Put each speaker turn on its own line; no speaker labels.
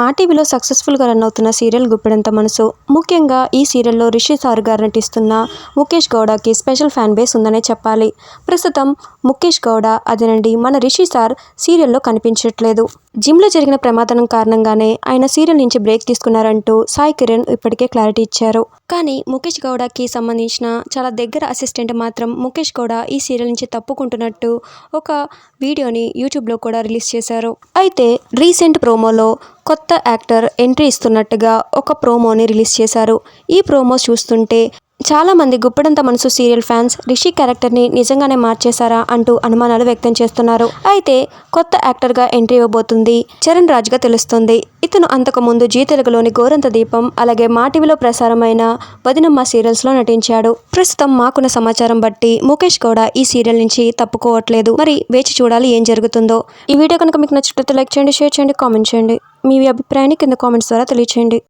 మా టీవీలో సక్సెస్ఫుల్గా రన్ అవుతున్న సీరియల్ గుప్పెడంత మనసు. ముఖ్యంగా ఈ సీరియల్లో రిషి సార్ గారు నటిస్తున్న ముఖేష్ గౌడకి స్పెషల్ ఫ్యాన్ బేస్ ఉందనే చెప్పాలి. ప్రస్తుతం ముఖేష్ గౌడ అదేనండి మన రిషి సార్ సీరియల్లో కనిపించట్లేదు. జిమ్లో జరిగిన ప్రమాదం కారణంగానే ఆయన సీరియల్ నుంచి బ్రేక్ తీసుకున్నారంటూ సాయి కిరణ్ ఇప్పటికే క్లారిటీ ఇచ్చారు. కానీ ముఖేష్ గౌడకి సంబంధించిన చాలా దగ్గర అసిస్టెంట్ మాత్రం ముఖేష్ గౌడ ఈ సీరియల్ నుంచి తప్పుకుంటున్నట్టు ఒక వీడియోని యూట్యూబ్లో కూడా రిలీజ్ చేశారు. అయితే రీసెంట్ ప్రోమోలో కొత్త యాక్టర్ ఎంట్రీ ఇస్తున్నట్టుగా ఒక ప్రోమోని రిలీజ్ చేశారు. ఈ ప్రోమో చూస్తుంటే చాలామంది గుప్పెడంత మనసు సీరియల్ ఫ్యాన్స్ రిషి క్యారెక్టర్ని నిజంగానే మార్చేశారా అంటూ అనుమానాలు వ్యక్తం చేస్తున్నారు. అయితే కొత్త యాక్టర్గా ఎంట్రీ ఇవ్వబోతుంది చరణ్ రాజ్గా తెలుస్తుంది. ఇతను అంతకుముందు జీ తెలుగులోని గోరంత దీపం అలాగే మా టీవీలో ప్రసారమైన వదినమ్మ సీరియల్స్లో నటించాడు. ప్రస్తుతం మాకున్న సమాచారం బట్టి ముఖేష్ గౌడ ఈ సీరియల్ నుంచి తప్పుకోవట్లేదు. మరి వేచి చూడాలి ఏం జరుగుతుందో. ఈ వీడియో కనుక మీకు నచ్చినట్లయితే లైక్ చేయండి షేర్ చేయండి కామెంట్ చేయండి. మీ అభిప్రాయాన్ని కింద కామెంట్స్ ద్వారా తెలియచేయండి.